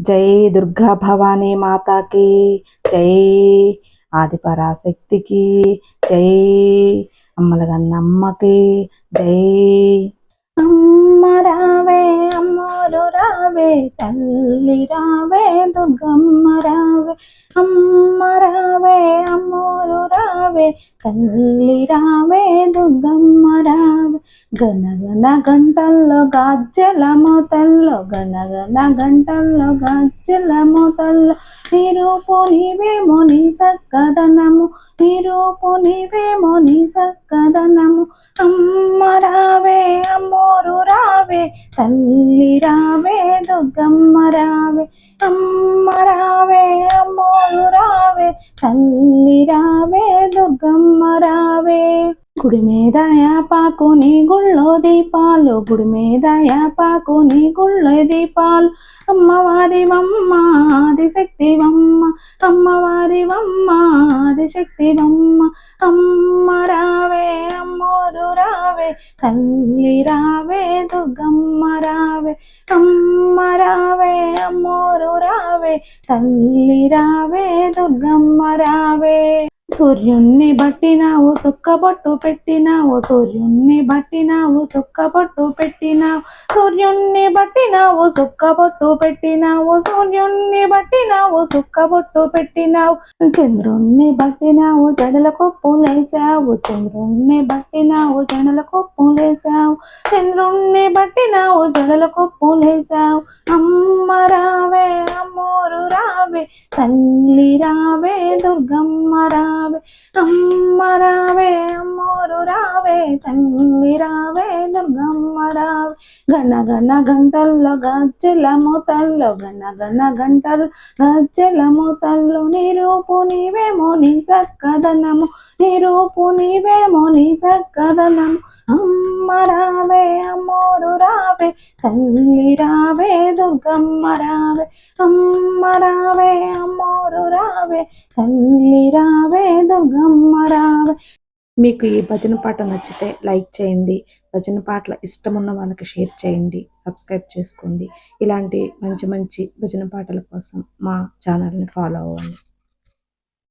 జై దుర్గా భవానీ మాతాకి జై ఆదిపరాశక్తికి జై అమ్మలగన్నమ్మకి జై అమ్మ రావే అమ్మోరు రావే తల్లి రావే దుర్గమ్మ రావే అమ్మ రావే అమ్మోరు రావే తల్లి రావే దుర్గమ్మ రావే గనగన గంటల్లో గాజ్జల మోతల్లో గనగన గంటల్లో గాజ్జల మోతల్లో. నీరూపు నీవేమో నీ సక్కదనము నీరూపు నీవేమో నీ సక్కదనము. అమ్మ రావే అమ్మోరు రావే తల్లి రావే దుర్గమ్మ రావే. అమ్మ రావే అమ్మోరు రావే తల్లి రావే దుర్గమ్మ రావే. గుడి మీద యాపాకుని గుళ్ళో దీపాలు. గుడి మీద యాపాకుని గుళ్ళో దీపాలు. అమ్మవారి వమ్మ ఆదిశక్తి వమ్మ అమ్మవారి వమ్మ ఆదిశక్తి వమ్మ అమ్మ రావే అమ్మోరు రావే. తల్లి రావే దుర్గమ్మ రావే. అమ్మ రావే అమ్మోరు రావే. తల్లి రావే దుర్గమ్మ రావే. సూర్యుణ్ణి బట్టినావు సుక్కబొట్టు పెట్టినావు సూర్యుణ్ణి బట్టినావు సుక్కబొట్టు పెట్టినావు సూర్యుణ్ణి బట్టినావు సుక్కబొట్టు పెట్టినావు సూర్యుణ్ణి బట్టినావు సుక్కబొట్టు పెట్టినావు. చంద్రుణ్ణి బట్టినావు జడల కొప్పులేసావు చంద్రుణ్ణి బట్టినావు జడల కొప్పులేసావు చంద్రుణ్ణి బట్టినావు జడల కొప్పులేసావు అమ్మ రావే అమ్మో రావే తల్లి రావే దుర్గమ్మ రావే అమ్మ రావే అమ్మోరు రావే తల్లి రావే దుర్గమ్మ రావే. గణ గణ గంటల్లో గజ్జల మూతల్లో గణ గణ గంటలు గజ్జల మూతల్లో నిరూపు నీవేమో నీ సక్కదనము నిరూపు నీవేమో నీ సక్కదనము. అమ్మ రావే అమ్మోరు రావే తల్లి రావే దుర్గమ్మ రావే అమ్మ రావే అమ్మోరు రావే తల్లి రావే దుర్గమ్మ రావే. మీకు ఈ భజన పాట నచ్చితే లైక్ చేయండి భజన పాటల ఇష్టం ఉన్న వాళ్ళకి షేర్ చేయండి సబ్స్క్రైబ్ చేసుకోండి. ఇలాంటి మంచి మంచి భజన పాటల కోసం మా ఛానల్ని ఫాలో అవ్వండి.